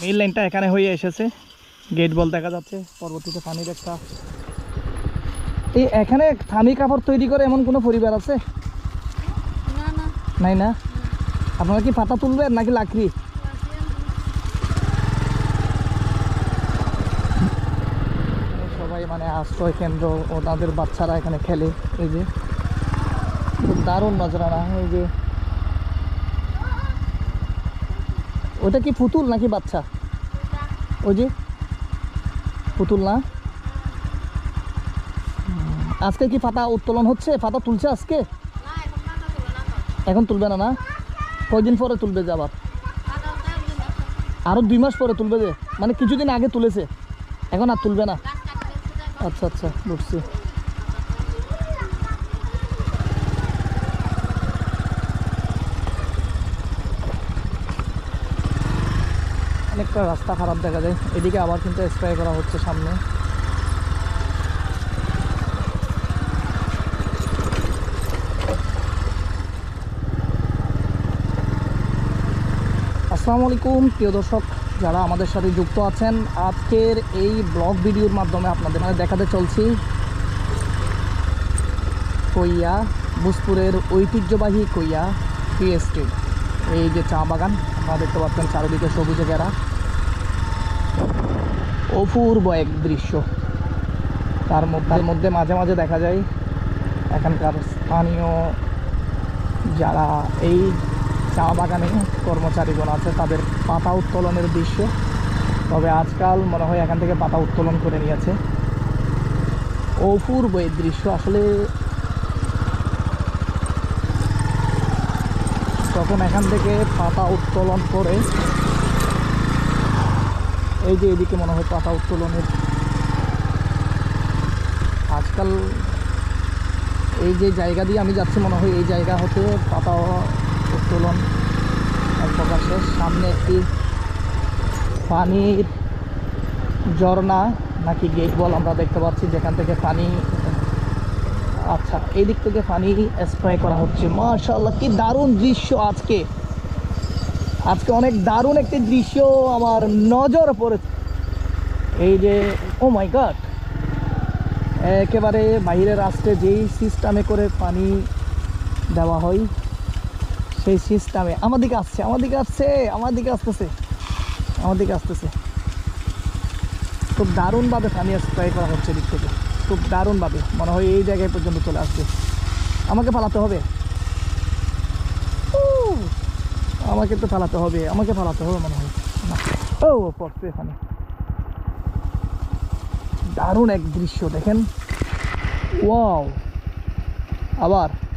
Main লাইনটা এখানে হয়ে এসেছে। গেট বল দেখা যাচ্ছে পরবর্তীতে পানির একটা। এই এখানে থামি কাপড় তৈরি করে এমন কোনো পরিবার আছে? না না। নাই না? আপনারা কি পাতা তুলবেন নাকি লাকড়ি? সবাই মানে আশ্রয় কেন্দ্র ও তাদের বাচ্চারা এখানে খেলে এই যে। খুব দারুণ নজরানা এই যে। ওটা কি পুতুল নাকি বাচ্চা? ওই যে। পুতুল না? আজকে কি পাতা উত্তোলন হচ্ছে? পাতা তুলছে আজকে? এখন তুলবে না না? কয়দিন পরে তুলবে যে আবার? আরও দুই মাস পরে তুলবে যে? মানে কিছুদিন আগে তুলেছে। এখন আর তুলবে না? আচ্ছা আচ্ছা বুঝছি। অনেকটা রাস্তা খারাপ দেখা যায়। এদিকে আবার কিন্তু স্প্রে করা হচ্ছে সামনে। আসসালামু আলাইকুম, প্রিয় দর্শক, যারা আমাদের সাথে যুক্ত আছেন, আজকের এই ব্লগ ভিডিওর মাধ্যমে আপনাদের মানে দেখাতে চলছি কইয়া বুসপুরের ঐতিহ্যবাহী কইয়া টি এস্টেট এই যে চা বাগান আপনারা দেখতে পাচ্ছেন চারিদিকে সবুজে ঘেরা। অপূর্ব এক দৃশ্য। তার মধ্যে মধ্যে মাঝে মাঝে দেখা যায় এখানকার স্থানীয় যারা এই চা বাগানে কর্মচারীগণ আছে, তাদের পাতা উত্তোলনের দৃশ্য। তবে আজকাল মনে হয় এখান থেকে পাতা উত্তোলন করে নিয়েছে। অপূর্ব এই দৃশ্য। আসলে যখন এখান থেকে পাতা উত্তোলন করে এই যে এদিকে মনে হয় পাতা উত্তোলনের আজকাল এই যে জায়গা দিয়ে আমি যাচ্ছি মনে হয় এই জায়গা হতে পাতা উত্তোলন এক প্রকার শেষ। সামনে একটি পানির ঝর্ণা, নাকি গেট বল আমরা দেখতে পাচ্ছি, যেখান থেকে পানি আচ্ছা এই দিক থেকে পানি স্প্রে করা হচ্ছে। মাশাআল্লাহ, কি দারুণ দৃশ্য আজকে। আজকে অনেক দারুণ একটি দৃশ্য আমার নজর পড়েছে এই যে ও মাই গড একেবারে বাইরের রাস্তায় যেই সিস্টেমে করে পানি দেওয়া হয়, সেই সিস্টেমে আমার দিকে আসছে, আমার দিকে আসছে, আমার দিকে আসতেছে, আমার দিকে আসতেছে। খুব দারুণভাবে পানি স্প্রে করা হচ্ছে দিক থেকে। খুব দারুণভাবে, মনে হয় এই জায়গায় পর্যন্ত চলে আসছে। আমাকে ফালাতে হবে। আমাকে তো ফালাতে হবে, আমাকে ফালাতে হবে মনে হয়। ও, পড়ছে এখানে। দারুণ এক দৃশ্য, দেখেন। ওয়াও। আবার।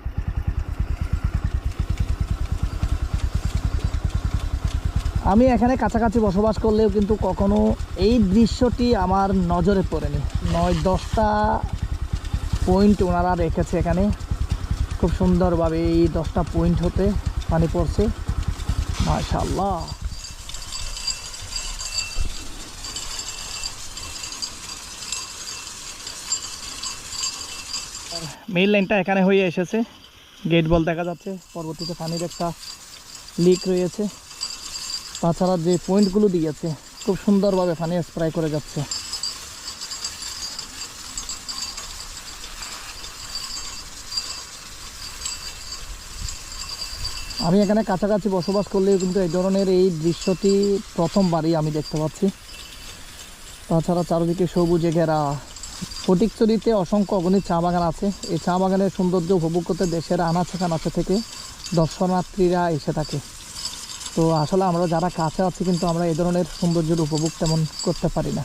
আমি এখানে কাছাকাছি বসবাস করলেও কিন্তু কখনো এই দৃশ্যটি আমার নজরে পড়েনি। নয় দশটা পয়েন্ট ওনারা রেখেছে এখানে। খুব সুন্দরভাবে এই দশটা পয়েন্ট হতে পানি পড়ছে। মাশাল্লাহ মেইন লাইনটা এখানে হয়ে এসেছে। গেট বল দেখা যাচ্ছে। পরবর্তীতে পানির একটা লিক রয়েছে। তাছাড়া যে পয়েন্টগুলো দিয়েছে খুব সুন্দরভাবে পানি স্প্রে করে যাচ্ছে। আমি এখানে কাছাকাছি বসবাস করলেও কিন্তু এই ধরনের এই দৃশ্যটি প্রথমবারই আমি দেখতে পাচ্ছি। তাছাড়া চারিদিকে সবুজে ঘেরা ফটিকচুরিতে অসংখ্য অগণিত চা বাগান আছে। এই চা বাগানের সৌন্দর্য উপভোগ করতে দেশের আনাচে কানাচে থেকে দর্শনার্থীরা এসে থাকে। তো আসলে আমরা যারা কাছে আছি কিন্তু আমরা এ ধরনের সৌন্দর্যের উপভোগ তেমন করতে পারি না।